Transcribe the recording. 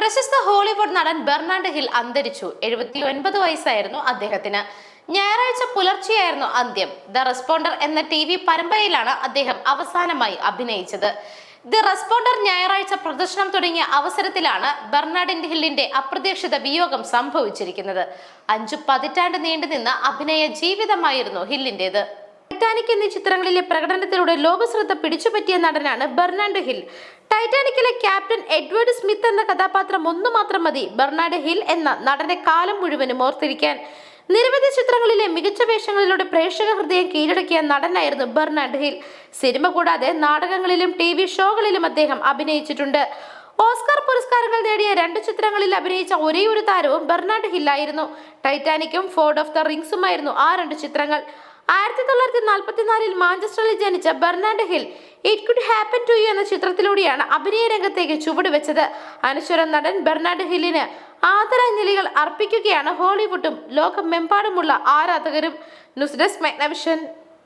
പ്രശസ്ത ഹോളിവുഡ് നടൻ ബെർണാണ്ട് ഹിൽ അന്തരിച്ചു. എഴുപത്തി ഒൻപത് വയസ്സായിരുന്നു അദ്ദേഹത്തിന്. ഞായറാഴ്ച പുലർച്ചെയായിരുന്നു അന്ത്യം. ദ റെസ്പോണ്ടർ എന്ന ടി വി പരമ്പരയിലാണ് അദ്ദേഹം അവസാനമായി അഭിനയിച്ചത്. ദി റെസ്പോണ്ടർ ഞായറാഴ്ച പ്രദർശനം തുടങ്ങിയ അവസരത്തിലാണ് ബെർണാഡിൻ ഹില്ലിന്റെ അപ്രതീക്ഷിത വിയോഗം സംഭവിച്ചിരിക്കുന്നത്. അഞ്ചു പതിറ്റാണ്ട് നീണ്ടുനിന്ന അഭിനയ ജീവിതമായിരുന്നു ഹില്ലിന്റേത്. ടൈറ്റാനിക് എന്നീ ചിത്രങ്ങളിലെ പ്രകടനത്തിലൂടെ ലോകശ്രദ്ധ പിടിച്ചുപറ്റിയ നടനാണ് ബെർണാഡ് ഹിൽ. ടൈറ്റാനിക്കിലെ ക്യാപ്റ്റൻ എഡ്വേർഡ് സ്മിത്ത് എന്ന കഥാപാത്രം ഒന്നു മാത്രം മതി ബെർണാഡ് ഹിൽ എന്ന നടനെ കാലം മുഴുവനും ഓർത്തിരിക്കാൻ. നിരവധി ചിത്രങ്ങളിലെ മികച്ച വേഷങ്ങളിലൂടെ പ്രേക്ഷക ഹൃദയം കീഴടക്കിയ നടനായിരുന്നു ബെർണാഡ് ഹിൽ. സിനിമ കൂടാതെ നാടകങ്ങളിലും ടി വി ഷോകളിലും അദ്ദേഹം അഭിനയിച്ചിട്ടുണ്ട്. ഓസ്കാർ പുരസ്കാരങ്ങൾ നേടിയ രണ്ട് ചിത്രങ്ങളിൽ അഭിനയിച്ച ഒരേ ഒരു താരവും ബെർണാഡ് ഹില്ലായിരുന്നു. ടൈറ്റാനിക്കും ഫോർഡ് ഓഫ് ദ റിങ്സുമായിരുന്നു ആ രണ്ട് ചിത്രങ്ങൾ. ആയിരത്തി തൊള്ളായിരത്തി നാൽപ്പത്തിനാലിൽ മാഞ്ചസ്റ്ററിൽ ജനിച്ച Bernard Hill it could happen to you എന്ന ചിത്രത്തിലൂടെയാണ് അഭിനയ രംഗത്തേക്ക് ചുവടുവെച്ചത് അനശ്വര നടൻ ബെർണാഡ് ഹില്ലിന് ആദരാഞ്ജലികൾ അർപ്പിക്കുകയാണ് ഹോളിവുഡും ലോകമെമ്പാടുമുള്ള ആരാധകരും. News desk മെഗ്നവിഷൻ.